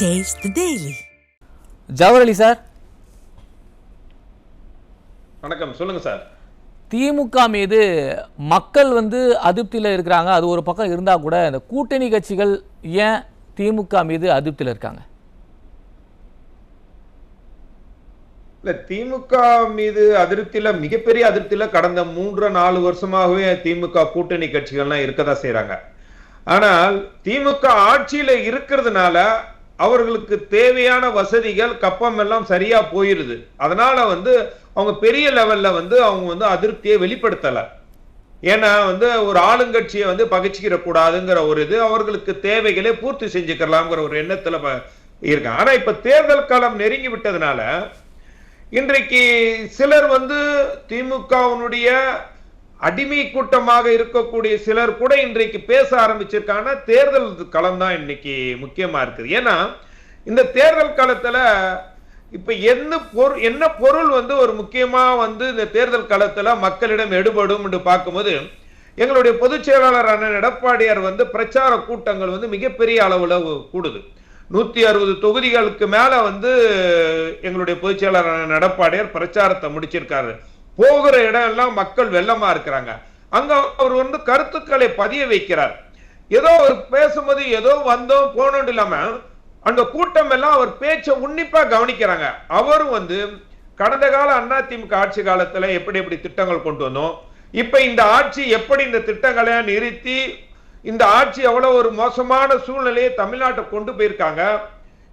The Daily. Jawahar Ali sir. வணக்கம் சொல்லுங்க sir. திமுக மீது மக்கள் வந்து அதிருப்தியில் இருக்கிறாங்க. அது ஒரு பக்கம் இருந்தால் கூட இந்த கூட்டணி கட்சிகள் ஏன் திமுக மீது அதிருப்தியில் இருக்காங்க? இல்ல திமுக மீது அதிருப்தியில மிகப்பெரிய அதிருப்தியில கடந்த மூன்று நாலு வருஷமாகவே திமுக கூட்டணி கட்சிகள்லாம் இருக்கதான் செய்றாங்க. ஆனால் திமுக ஆட்சியில இருக்கிறதுனால அவர்களுக்கு தேவையான வசதிகள் கப்பம் எல்லாம் சரியா போயிருது. அதனால வந்து அவங்க பெரிய லெவல்ல வந்து அவங்க வந்து அதிருப்தியை வெளிப்படுத்தல. ஏன்னா வந்து ஒரு ஆளுங்கட்சியை வந்து பகிச்சிக்கிற கூடாதுங்கிற ஒரு இது அவர்களுக்கு தேவைகளே பூர்த்தி செஞ்சுக்கலாம்ங்கிற ஒரு எண்ணத்துல ப- இருக்காங்க. ஆனா இப்ப தேர்தல் காலம் நெருங்கி விட்டதுனால இன்றைக்கு சிலர் வந்து திமுகவினுடைய அடிமை கூட்டமாக இருக்கக்கூடிய சிலர் கூட இன்றைக்கு பேச ஆரம்பிச்சிருக்காங்கன்னா தேர்தல் களம் தான் இன்னைக்கு முக்கியமா இருக்குது. ஏன்னா இந்த தேர்தல் காலத்துல இப்ப என்ன பொருள் என்ன பொருள் வந்து ஒரு முக்கியமா வந்து இந்த தேர்தல் காலத்துல மக்களிடம் எடுபடும் என்று பார்க்கும்போது எங்களுடைய பொதுச் செயலாளரான எடப்பாடியார் வந்து பிரச்சார கூட்டங்கள் வந்து மிகப்பெரிய அளவுல கூடுது. நூத்தி அறுபது தொகுதிகளுக்கு மேல வந்து எங்களுடைய பொதுச் செயலாளரான எடப்பாடியார் பிரச்சாரத்தை முடிச்சிருக்காரு. போகிற இடம் எல்லாம் மக்கள் வெள்ளமா இருக்கிறாங்க. அங்க அவர் வந்து கருத்துக்களை பதிய வைக்கிறார். ஏதோ அவர் பேசும்போது ஏதோ வந்தோம் போனோம் இல்லாம அந்த கூட்டம் எல்லாம் அவர் பேச்சை உன்னிப்பா கவனிக்கிறாங்க. அவரும் வந்து கடந்த கால அதிமுக ஆட்சி காலத்துல எப்படி எப்படி திட்டங்கள் கொண்டு வந்தோம் இப்ப இந்த ஆட்சி எப்படி இந்த திட்டங்களை நிறுத்தி இந்த ஆட்சி எவ்வளவு ஒரு மோசமான சூழ்நிலையை தமிழ்நாட்டை கொண்டு போயிருக்காங்க.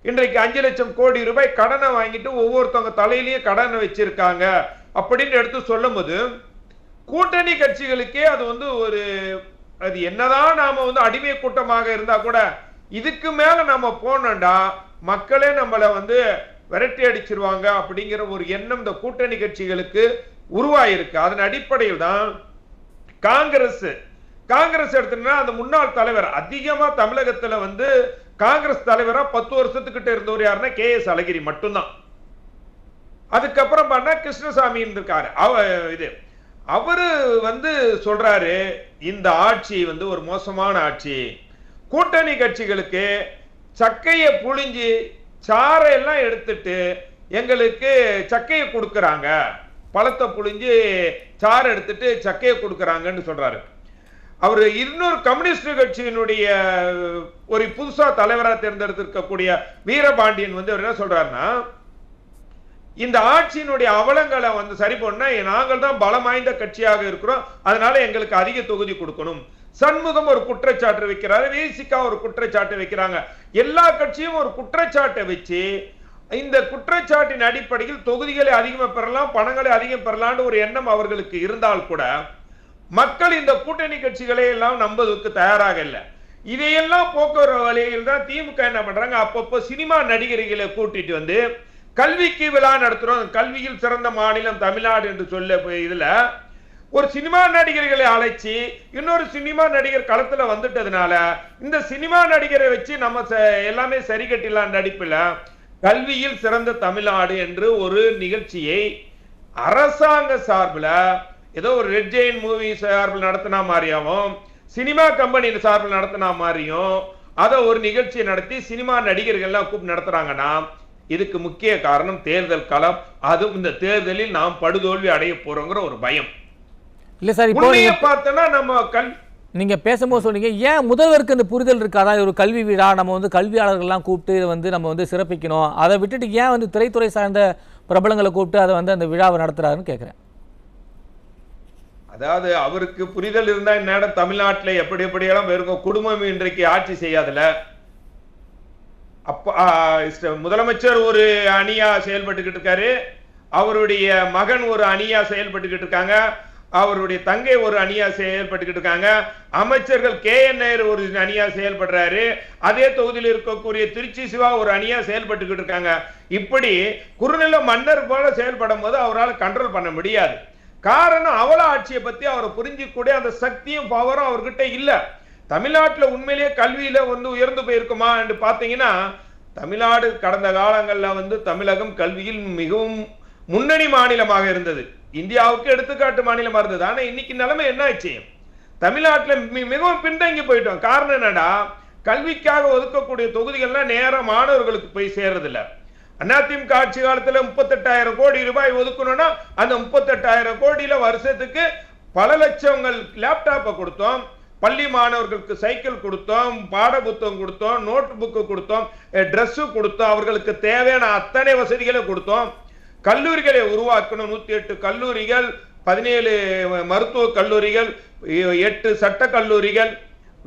இன்றைக்கு அஞ்சு லட்சம் கோடி ரூபாய் கடனை வாங்கிட்டு ஒவ்வொருத்தவங்க தலையிலயும் கடனை வச்சிருக்காங்க. அப்படின்னு எடுத்து சொல்லும்போது கூட்டணி கட்சிகளுக்கே அது வந்து ஒரு அது என்னதான் நாம வந்து அடிமை கூட்டமாக இருந்தா கூட இதுக்கு மேல நம்ம போனோம்டா மக்களே நம்மளை வந்து விரட்டி அடிச்சிருவாங்க அப்படிங்கிற ஒரு எண்ணம் இந்த கூட்டணி கட்சிகளுக்கு உருவாயிருக்கு. அதன் அடிப்படையில் தான் காங்கிரஸ். காங்கிரஸ் எடுத்தீங்கன்னா அந்த முன்னாள் தலைவர் அதிகமா தமிழகத்துல வந்து காங்கிரஸ் தலைவரா பத்து வருஷத்துக்கிட்ட இருந்தவர் யாருன்னா கே எஸ் அழகிரி மட்டும்தான். அதுக்கப்புறம் பார்த்தா கிருஷ்ணசாமி இருந்திருக்காரு. அவ இது அவரு வந்து சொல்றாரு இந்த ஆட்சி வந்து ஒரு மோசமான ஆட்சி. கூட்டணி கட்சிகளுக்கு சக்கையை புழிஞ்சு சாறை எல்லாம் எடுத்துட்டு எங்களுக்கு சக்கையை கொடுக்குறாங்க. பழத்தை புழிஞ்சு சாறு எடுத்துட்டு சக்கையை கொடுக்குறாங்கன்னு சொல்றாரு. அவர் இன்னொரு கம்யூனிஸ்ட் கட்சியினுடைய ஒரு புதுசா தலைவராக தேர்ந்தெடுத்திருக்கக்கூடிய வீரபாண்டியன் வந்து அவர் என்ன சொல்றாருன்னா இந்த ஆட்சியினுடைய அவலங்களை வந்து சரி பண்ண நாங்கள் தான் பலம் வாய்ந்த கட்சியாக இருக்கிறோம். அதனால எங்களுக்கு அதிக தொகுதி கொடுக்கணும். சண்முகம் ஒரு குற்றச்சாட்டு வைக்கிறாரு வேசிக்கா ஒரு குற்றச்சாட்டு வைக்கிறாங்க. எல்லா கட்சியும் ஒரு குற்றச்சாட்டை வச்சு இந்த குற்றச்சாட்டின் அடிப்படையில் தொகுதிகளை அதிகமாக பெறலாம் பணங்களை அதிகம் பெறலாம்னு ஒரு எண்ணம் அவர்களுக்கு இருந்தால் கூட மக்கள் இந்த கூட்டணி கட்சிகளை எல்லாம் நம்புவதற்கு தயாராக இல்லை. இதையெல்லாம் போக்குவர வழியில் தான் திமுக என்ன பண்றாங்க? அப்பப்போ சினிமா நடிகர்களை கூட்டிட்டு வந்து கல்விக்கு விழா நடத்துறோம். கல்வியில் சிறந்த மாநிலம் தமிழ்நாடு என்று சொல்ல போய் இதுல ஒரு சினிமா நடிகர்களை அழைச்சி இன்னொரு சினிமா நடிகர் களத்துல வந்துட்டதுனால இந்த சினிமா நடிகரை வச்சு நம்ம ச- எல்லாமே சரி கட்டிடலாம் நடிப்புல. கல்வியில் சிறந்த தமிழ்நாடு என்று ஒரு நிகழ்ச்சியை அரசாங்க சார்பில் ஏதோ ஒரு ரெட் ஜெயின் மூவி சார்பில் நடத்தினா மாதிரியாவும் சினிமா கம்பெனி சார்பில் நடத்தினா மாதிரியும் அதை ஒரு நிகழ்ச்சியை நடத்தி சினிமா நடிகர்கள்லாம் கூப்பிட்டு நடத்துறாங்கன்னா இதுக்கு முக்கிய காரணம் தேர்தல் களம். அதுவும் இந்த தேர்தலில் நாம் படுதோல்வி அடைய போறோங்கிற ஒரு பயம். இல்லை சார் இப்போ பார்த்தோன்னா நம்ம கல் நீங்க பேசும்போது சொன்னீங்க ஏன் முதல்வருக்கு இந்த புரிதல் இருக்காதா ஒரு கல்வி விழா நம்ம வந்து கல்வியாளர்கள்லாம் கூப்பிட்டு இதை வந்து நம்ம வந்து சிறப்பிக்கணும். அதை விட்டுட்டு ஏன் வந்து திரைத்துறை சார்ந்த பிரபலங்களை கூப்பிட்டு அதை வந்து அந்த விழாவை நடத்துறாருன்னு கேட்குறேன் அதாவது அவருக்கு புரிதல் இருந்தா இந்நேரம் தமிழ்நாட்டுல எப்படி எப்படியெல்லாம் இருக்கும் குடும்பம் இன்றைக்கு ஆட்சி செய்யாதுல? அப்ப முதலமைச்சர் ஒரு அணியா செயல்பட்டுக்கிட்டு இருக்காரு. அவருடைய மகன் ஒரு அணியா செயல்பட்டுக்கிட்டு இருக்காங்க. அவருடைய தங்கை ஒரு அணியா செயல்பட்டுக்கிட்டு இருக்காங்க. அமைச்சர்கள் கே. என். நேரு ஒரு அணியா செயல்படுறாரு. அதே தொகுதியில் இருக்கக்கூடிய திருச்சி சிவா ஒரு அணியா செயல்பட்டுக்கிட்டு இருக்காங்க. இப்படி குறுநில மன்னர் போல செயல்படும் போது அவரால் கண்ட்ரோல் பண்ண முடியாது. காரணம் அவல ஆட்சியை பத்தி அவரை புரிஞ்சிக்கூடிய அந்த சக்தியும் பவரும் அவர்கிட்ட இல்லை. தமிழ்நாட்டில் உண்மையிலேயே கல்வியில வந்து உயர்ந்து போயிருக்குமா என்று பார்த்தீங்கன்னா தமிழ்நாடு கடந்த காலங்களில் வந்து தமிழகம் கல்வியில் மிகவும் முன்னணி மாநிலமாக இருந்தது. இந்தியாவுக்கு எடுத்துக்காட்டு மாநிலமாக இருந்தது. ஆனால் இன்னைக்கு நிலைமை என்ன ஆச்சு? தமிழ்நாட்டில் மிகவும் பின்தங்கி போயிட்டோம். காரணம் என்னடா? கல்விக்காக ஒதுக்கக்கூடிய தொகுதிகள்லாம் நேரம் மாணவர்களுக்கு போய் சேர்றதில்ல. அதிமுக ஆட்சி காலத்தில் முப்பத்தெட்டாயிரம் கோடி ரூபாய் ஒதுக்கணும்னா அந்த முப்பத்தெட்டாயிரம் கோடியில வருஷத்துக்கு பல லட்சங்கள் லேப்டாப்பை கொடுத்தோம். பள்ளி மாணவர்களுக்கு சைக்கிள் கொடுத்தோம் பாட புத்தகம் கொடுத்தோம் நோட் புக்கு கொடுத்தோம் ட்ரெஸ்ஸு கொடுத்தோம் அவர்களுக்கு தேவையான அத்தனை வசதிகளை கொடுத்தோம். கல்லூரிகளை உருவாக்கணும். நூத்தி எட்டு கல்லூரிகள் பதினேழு மருத்துவ கல்லூரிகள் எட்டு சட்ட கல்லூரிகள்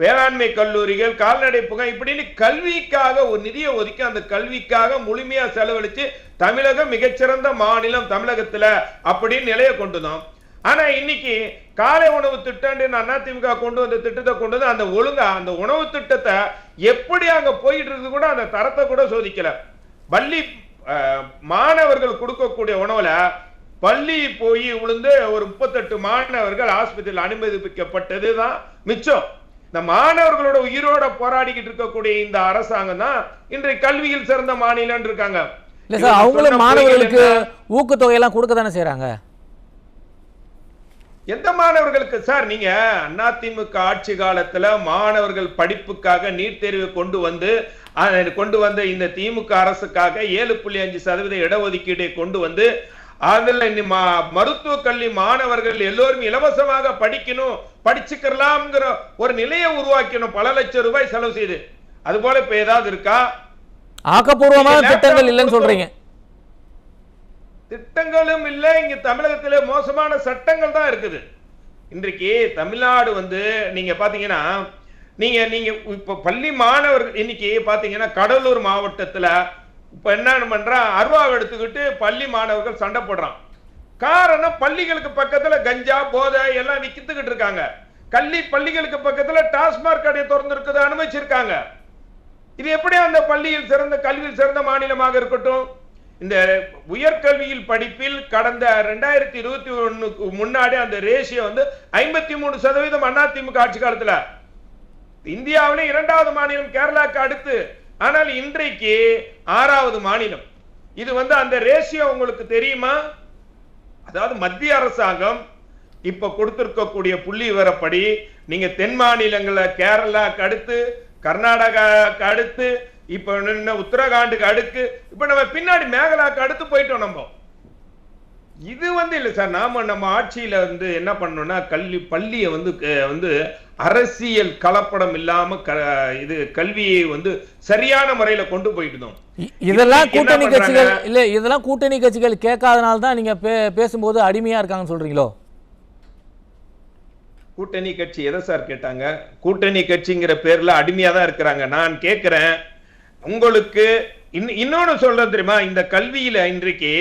வேளாண்மை கல்லூரிகள் கால்நடை புகை இப்படின்னு கல்விக்காக ஒரு நிதியை ஒதுக்கி அந்த கல்விக்காக முழுமையா செலவழிச்சு தமிழகம் மிகச்சிறந்த மாநிலம் தமிழகத்துல அப்படின்னு நிலையை கொண்டு வந்தோம். ஆனா இன்னைக்கு காலை உணவு திட்டம் அதிமுக கொண்டு வந்த திட்டத்தை கொண்டு வந்து அந்த ஒழுங்கா அந்த உணவு திட்டத்தை எப்படி அங்க போயிட்டு இருக்கு கூட அந்த தரத்தை கூட சோதிக்கல. பள்ளி மாணவர்கள் கொடுக்கக்கூடிய உணவுல பள்ளி போய் விழுந்து ஒரு முப்பத்தெட்டு மாணவர்கள் ஆஸ்பத்திரியில் அனுமதிக்கப்பட்டது தான் மிச்சம். இந்த மாணவர்களோட உயிரோட போராடிக்கிட்டு இருக்கக்கூடிய இந்த அரசாங்கம் தான் இன்றைக்கு கல்வியில் சிறந்த மாநிலம் இருக்காங்க. இல்ல சார் அவங்களும் மாணவர்களுக்கு? ஊக்கத்தொகையெல்லாம் கொடுக்க தானே செய்றாங்க? எந்த மாணவர்களுக்கு சார் நீங்க அதிமுக ஆட்சி காலத்துல மாணவர்கள் படிப்புக்காக நீட் தேர்வை கொண்டு வந்து கொண்டு வந்த இந்த திமுக அரசுக்காக ஏழு புள்ளி அஞ்சு சதவீத இடஒதுக்கீட்டை கொண்டு வந்து அதுல மருத்துவ கல்வி மாணவர்கள் எல்லோரும் இலவசமாக படிக்கணும் படிச்சுக்கலாம்ங்கிற ஒரு நிலையை உருவாக்கணும் பல லட்சம் ரூபாய் செலவு செய்து. அது போல இப்ப ஏதாவது இருக்கா? ஆக்கப்பூர்வமான திட்டங்கள் இல்லைன்னு சொல்றீங்க. திட்டங்களும் இல்லை. இங்க தமிழகத்தில் மோசமான சட்டங்கள் தான் இருக்குது. இன்றைக்கு தமிழ்நாடு வந்து நீங்க பாத்தீங்கன்னா நீங்க நீங்க இப்ப பள்ளி மாணவர்கள் இன்னைக்கு பாத்தீங்கன்னா கடலூர் மாவட்டத்துல இப்ப என்ன பண்றான் அருவாவை எடுத்துக்கிட்டு பள்ளி மாணவர்கள் சண்டை போடுறான். காரணம் பள்ளிகளுக்கு பக்கத்துல கஞ்சா போதை எல்லாம் வித்துக்கிட்டு இருக்காங்க. கல்வி பள்ளிகளுக்கு பக்கத்துல டாஸ்மாக் கடை திறந்து அனுமதிச்சிருக்காங்க. இது எப்படி அந்த பள்ளியில் சிறந்த கல்வியில் சிறந்த மாநிலமாக இருக்கட்டும்? இந்த உயர்கல்வியில் படிப்பில் கடந்த ரெண்டாயிரத்தி இருபத்தி ஒண்ணுக்கு முன்னாடி அந்த ரேஷியோ வந்து ஐம்பத்தி மூணு சதவீதம் அதிமுக ஆட்சி காலத்துல. இந்தியாவிலே இரண்டாவது மாநிலம் கேரளாக்கு அடுத்து. ஆனால் இன்றைக்கு ஆறாவது மாநிலம். இது வந்து அந்த ரேஷியோ உங்களுக்கு தெரியுமா? அதாவது மத்திய அரசாங்கம் இப்ப கொடுத்திருக்கக்கூடிய புள்ளி விவரப்படி நீங்க தென் மாநிலங்களை கேரளாக்கு அடுத்து கர்நாடகாக்கு அடுத்து இப்ப என்ன உத்தரகாண்டுக்கு அடுத்து இப்ப நம்ம பின்னாடி மேகலாக்கு அடுத்து போயிட்டோம் நம்ம. இது வந்து இல்ல சார் நாம நம்ம ஆட்சியில வந்து என்ன பண்ணோம்னா கல்வி பள்ளியை வந்து வந்து அரசியல் கலப்படம் இல்லாம இது கல்வியை வந்து சரியான முறையில கொண்டு போயிட்டு இருந்தோம் இ- இதெல்லாம் கூட்டணி கட்சிகள்? இல்ல இதெல்லாம் கூட்டணி கட்சிகள் கேட்காதனால தான் நீங்க பேசும்போது அடிமையா இருக்காங்கன்னு சொல்றீங்களோ? கூட்டணி கட்சி எதை சார் கேட்டாங்க? கூட்டணி கட்சிங்கிற பேர்ல அடிமையா தான் இருக்கிறாங்க. நான் கேட்கிறேன் உங்களுக்கு இன்னொன்னு சொல்றேன் தெரியுமா? இந்த கல்வியில இன்றைக்கு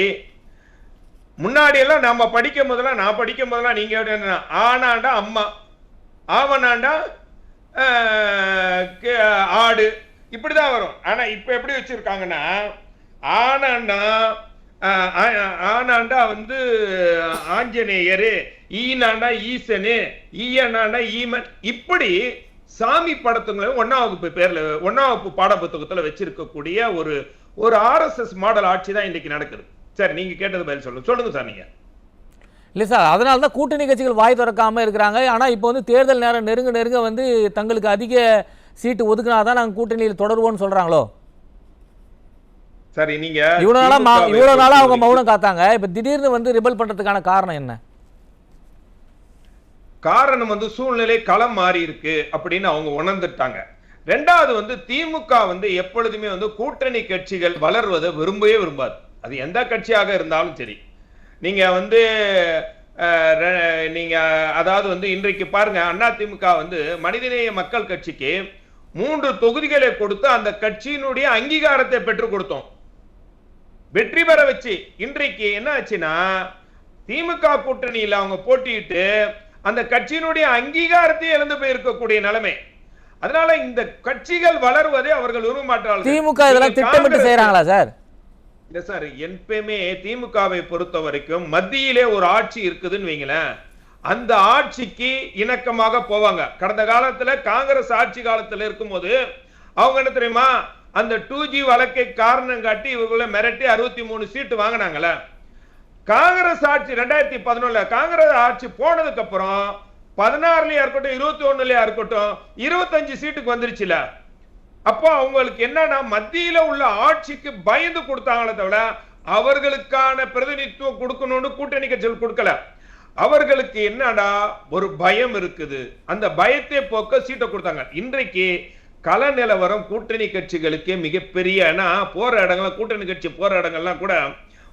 முன்னாடி எல்லாம் நம்ம படிக்கும் போதெல்லாம் நான் படிக்கும் போதெல்லாம் நீங்க ஆனாண்டா அம்மா ஆவனாண்டா கே- ஆடு இப்படிதான் வரும். ஆனா இப்ப எப்படி வச்சிருக்காங்கன்னா ஆனாண்டா ஆனாண்டா வந்து ஆஞ்சநேயரு ஈனாண்டா ஈசனு ஈயனாண்டா ஈமன் இப்படி சாமி படத்துங்களை ஒன்னாம் வகுப்பு பேர்ல ஒன்னாம் வகுப்பு பாட புத்தகத்துல வச்சிருக்கக்கூடிய ஒரு ஒரு ஆர்எஸ்எஸ் மாடல் ஆட்சி தான் இன்னைக்கு நடக்குது. சரி நீங்க கேட்டது பதில் சொல்லுங்க. சொல்லுங்க சார் நீங்க. இல்லை சார் அதனால தான் கூட்டணி கட்சிகள் வாய் திறக்காம இருக்கிறாங்க. ஆனால் இப்போ வந்து தேர்தல் நேரம் நெருங்க நெருங்க வந்து தங்களுக்கு அதிக சீட்டு ஒதுக்குனா தான் நாங்கள் கூட்டணியில் தொடருவோம்னு சொல்கிறாங்களோ சரி நீங்க இவ்வளோ நாளாக இவ்வளோ நாளாக அவங்க மௌனம் காத்தாங்க. இப்போ திடீர்னு வந்து ரிபல் பண்ணுறதுக்கான காரணம் என்ன? காரணம் வந்து சூழ்நிலை களம் மாறி இருக்கு அப்படின்னு அவங்க உணர்ந்துட்டாங்க. ரெண்டாவது வந்து திமுக வந்து எப்பொழுதுமே வந்து கூட்டணி கட்சிகள் வளர்வதை விரும்பவே விரும்பாது. அது எந்த கட்சியாக இருந்தாலும் சரி. நீங்க வந்து நீங்க அதாவது வந்து இன்றைக்கு பாருங்க அண்ணா திமுக வந்து மனிதநேய மக்கள் கட்சிக்கு மூன்று தொகுதிகளை கொடுத்து அந்த கட்சியினுடைய அங்கீகாரத்தை பெற்றுக் கொடுத்தோம். வெற்றி பெற வச்சு இன்றைக்கு என்ன ஆச்சுன்னா திமுக கூட்டணியில் அவங்க போட்டியிட்டு அந்த கட்சியினுடைய அங்கீகாரத்தை இழந்து போயிருக்கக்கூடிய நிலைமை. அதனால இந்த கட்சிகள் வளர்வதை அவர்கள் விரும்ப மாட்டார்கள் திமுக இதெல்லாம் திட்டமிட்டு காங்கிரஸ் செய்கிறாங்களா சார்? இல்ல சார் எப்பயுமே திமுகவை பொறுத்த வரைக்கும் மத்தியிலே ஒரு ஆட்சி இருக்குதுன்னு வைங்களேன். அந்த ஆட்சிக்கு இணக்கமாக போவாங்க. கடந்த காலத்துல காங்கிரஸ் ஆட்சி காலத்துல இருக்கும்போது அவங்க என்ன தெரியுமா அந்த டூ ஜி வழக்கை காரணம் காட்டி இவர்களை மிரட்டி அறுபத்தி மூணு சீட்டு வாங்கினாங்கல்ல. காங்கிரஸ் ஆட்சி ரெண்டாயிரத்தி பதினொன்னுல காங்கிரஸ் ஆட்சி போனதுக்கு அப்புறம் பதினாறுலயா இருக்கட்டும் இருபத்தி ஒண்ணுலயா இருக்கட்டும் இருபத்தஞ்சு சீட்டுக்கு வந்துருச்சுல. அப்போ அவங்களுக்கு என்னன்னா மத்தியில உள்ள ஆட்சிக்கு பயந்து கொடுத்தாங்களே தவிர அவர்களுக்கான பிரதிநிதித்துவம் கொடுக்கணும்னு கூட்டணி கட்சிகள் கொடுக்கல. அவர்களுக்கு என்னடா ஒரு பயம் இருக்குது. அந்த பயத்தை போக்க சீட்டை கொடுத்தாங்க. இன்றைக்கு கள நிலவரம் கூட்டணி கட்சிகளுக்கு மிகப்பெரிய ஏன்னா போற இடங்கள்ல கூட்டணி கட்சி போற இடங்கள்லாம் கூட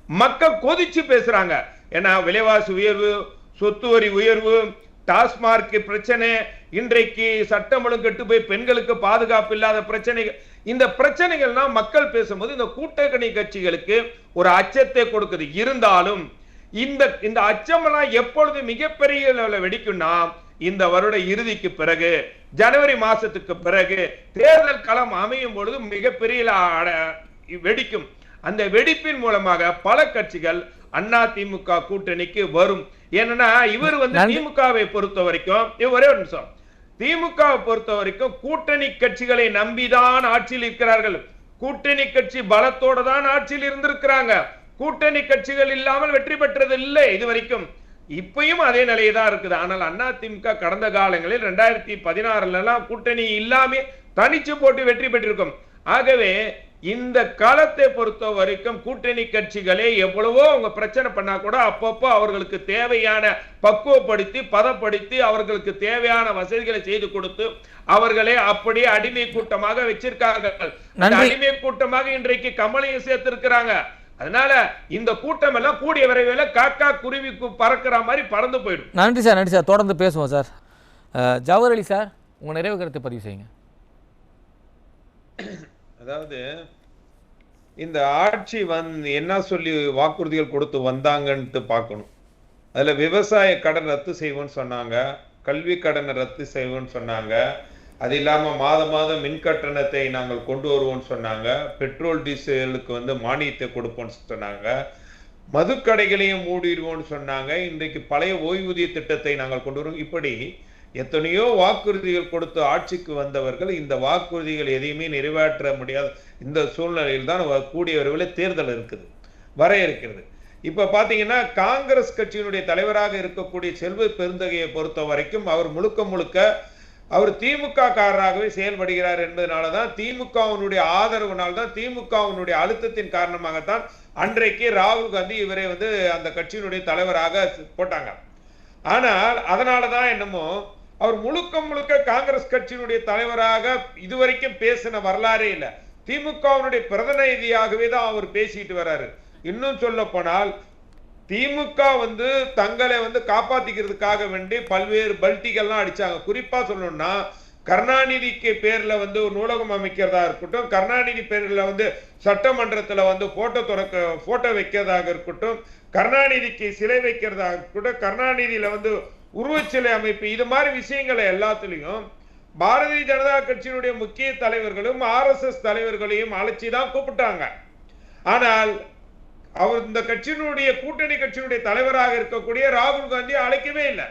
மக்கள் கொதிச்சு பேசுறாங்க. ஏன்னா விலைவாசி உயர்வு சொத்து வரி உயர்வு டாஸ்மார்க் பிரச்சனை இன்றைக்கு சட்டம் ஒழுங்கு கெட்டு போய் பெண்களுக்கு பாதுகாப்பு இல்லாத பிரச்சனைகள் இந்த பிரச்சனைகள்லாம் மக்கள் பேசும்போது இந்த கூட்டணி கட்சிகளுக்கு ஒரு அச்சத்தை கொடுக்குது. இருந்தாலும் இந்த இந்த அச்சமெல்லாம் எப்பொழுது மிகப்பெரிய லெவலில் வெடிக்கும்னா இந்த வருட இறுதிக்கு பிறகு ஜனவரி மாசத்துக்கு பிறகு தேர்தல் களம் அமையும் பொழுது மிகப்பெரிய அட- வெடிக்கும். அந்த வெடிப்பின் மூலமாக பல கட்சிகள் அண்ணா திமுக கூட்டணிக்கு வரும். ஏன்னா இவர் வந்து. திமுகவை பொறுத்த வரைக்கும் இது ஒரே ஒரு நிமிஷம். திமுகவை பொறுத்த வரைக்கும் கூட்டணி கட்சிகளை நம்பிதான் ஆட்சியில் இருக்கிறார்கள். கூட்டணி கட்சி பலத்தோட தான் ஆட்சியில் இருந்திருக்கிறாங்க. கூட்டணி கட்சிகள் இல்லாமல் வெற்றி பெற்றது இல்லை இது வரைக்கும் இப்பயும் அதே நிலையை தான் இருக்குது. ஆனால் அண்ணா திமுக கடந்த காலங்களில் ரெண்டாயிரத்தி பதினாறுல எல்லாம் கூட்டணி இல்லாம தனிச்சு போட்டு வெற்றி பெற்றிருக்கும். ஆகவே இந்த காலத்தை பொறுத்த வரைக்கும் கூட்டணி கட்சிகளே எவ்வளவோ அவங்க பிரச்சனை பண்ணா கூட அப்பப்போ அவர்களுக்கு தேவையான பக்குவப்படுத்தி பதப்படுத்தி அவர்களுக்கு தேவையான வசதிகளை செய்து கொடுத்து அவர்களை அப்படியே அடிமை கூட்டமாக நன்றி. அடிமை கூட்டமாக இன்றைக்கு கமலையும் சேர்த்திருக்கிறாங்க. அதனால இந்த கூட்டம் எல்லாம் கூடிய விரைவில் காக்கா குருவி பறக்கிற மாதிரி பறந்து போயிடும். நன்றி சார் நன்றி சார். தொடர்ந்து பேசுவோம் சார். ஜவஹர் அலி சார் உங்கள் நிறைவு கருத்தை பதிவு செய்யுங்க. அதாவது இந்த ஆட்சி வந் என்ன சொல்லி வாக்குறுதிகள் கொடுத்து வந்தாங்கன்ட்டு பார்க்கணும். அதில் விவசாய கடன் ரத்து செய்வோம்னு சொன்னாங்க கல்வி கடனை ரத்து செய்வோம்னு சொன்னாங்க அது இல்லாமல் மாதம் மாதம் மின் கட்டணத்தை நாங்கள் கொண்டு வருவோம்னு சொன்னாங்க பெட்ரோல் டீசலுக்கு வந்து மானியத்தை கொடுப்போம்னு சொன்னாங்க மதுக்கடைகளையும் மூடிடுவோம்னு சொன்னாங்க இன்றைக்கு பழைய ஓய்வூதிய திட்டத்தை நாங்கள் கொண்டு வருவோம். இப்படி எத்தனையோ வாக்குறுதிகள் கொடுத்து ஆட்சிக்கு வந்தவர்கள் இந்த வாக்குறுதிகள் எதையுமே நிறைவேற்ற முடியாத இந்த சூழ்நிலையில் தான் வ- கூடிய விரைவில் தேர்தல் இருக்குது வர இருக்கிறது இப்ப பாத்தீங்கன்னா காங்கிரஸ் கட்சியினுடைய தலைவராக இருக்கக்கூடிய செல்வ பெருந்தகையை பொறுத்த வரைக்கும் அவர் முழுக்க முழுக்க அவர் திமுக காரராகவே செயல்படுகிறார் என்பதனால தான் திமுகவினுடைய ஆதரவுனால் தான் திமுகவினுடைய அழுத்தத்தின் காரணமாகத்தான் அன்றைக்கு ராகுல் காந்தி இவரை வந்து அந்த கட்சியினுடைய தலைவராக போட்டாங்க. ஆனால் அதனால தான் என்னமோ அவர் முழுக்க முழுக்க காங்கிரஸ் கட்சியினுடைய தலைவராக இதுவரைக்கும் பேசின வரலாறே இல்லை. திமுகவினுடைய பிரதிநிதியாகவே தான் அவர் பேசிட்டு வர்றாரு இன்னும் சொல்ல போனால் திமுக வந்து தங்களை வந்து காப்பாத்திக்கிறதுக்காக வேண்டி பல்வேறு பல்ட்டிகள்லாம் அடிச்சாங்க. குறிப்பா சொல்லணும்னா கருணாநிதிக்கு பேர்ல வந்து ஒரு நூலகம் அமைக்கிறதா இருக்கட்டும் கருணாநிதி பேர்ல வந்து சட்டமன்றத்துல வந்து போட்டோ துறக்க போட்டோ வைக்கிறதாக இருக்கட்டும் கருணாநிதிக்கு சிலை வைக்கிறதாக இருக்கட்டும் கருணாநிதியில வந்து உருவச்சிலை அமைப்பு இது மாதிரி விஷயங்களை எல்லாத்துலேயும் பாரதிய ஜனதா கட்சியினுடைய முக்கிய தலைவர்களும் ஆர்எஸ்எஸ் தலைவர்களையும் அழைச்சி தான் கூப்பிட்டாங்க. ஆனால் அவர் இந்த கட்சியினுடைய கூட்டணி கட்சியினுடைய தலைவராக இருக்கக்கூடிய ராகுல் காந்தி அழைக்கவே இல்லை.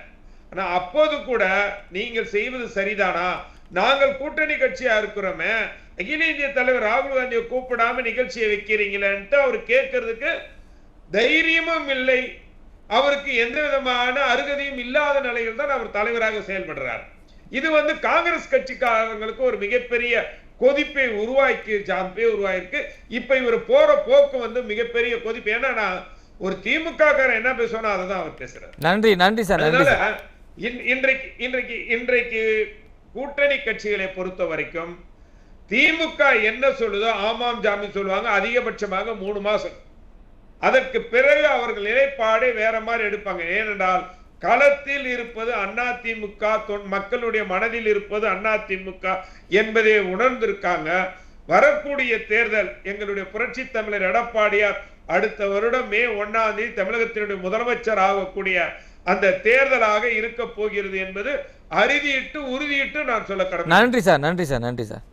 ஆனால் அப்போது கூட நீங்கள் செய்வது சரிதானா? நாங்கள் கூட்டணி கட்சியா இருக்கிறோமே அகில இந்திய தலைவர் ராகுல் காந்தியை கூப்பிடாம நிகழ்ச்சியை வைக்கிறீங்களேன்ட்டு அவர் கேட்கறதுக்கு தைரியமும் இல்லை அவருக்கு எந்த விதமான அருகதையும் இல்லாத நிலையில் தான் அவர் தலைவராக செயல்படுறார். இது வந்து காங்கிரஸ் கட்சிக்காரங்களுக்கு ஒரு மிகப்பெரிய கொதிப்பை உருவாக்கி ஜாம்பே உருவாயிருக்கு. இப்ப இவர் போற போக்கு வந்து மிகப்பெரிய கொதிப்பு. ஏன்னா நான் ஒரு திமுக காரன் என்ன பேசுவானோ அதை தான் அவர் பேசுறாரு. நன்றி நன்றி சார் அதனால இன்றைக்கு இன்றைக்கு இன்றைக்கு கூட்டணி கட்சிகளை பொறுத்த வரைக்கும் திமுக என்ன சொல்லுதோ ஆமாம் ஜாமி சொல்லுவாங்க. அதிகபட்சமாக மூணு மாசம். அதற்கு பிறகு அவர்கள் நிலைப்பாடை வேற மாதிரி எடுப்பாங்க. ஏனென்றால் களத்தில் இருப்பது அண்ணா திமுக மக்களுடைய மனதில் இருப்பது அண்ணா திமுக என்பதை உணர்ந்திருக்காங்க. வரக்கூடிய தேர்தல் எங்களுடைய புரட்சி தமிழர் எடப்பாடியார் அடுத்த வருடம் மே ஒன்னாம் தேதி தமிழகத்தினுடைய முதலமைச்சர் ஆகக்கூடிய அந்த தேர்தலாக இருக்க போகிறது என்பது அறுதியிட்டு உறுதியிட்டு நான் சொல்ல கடமை. நன்றி சார் நன்றி சார் நன்றி சார்.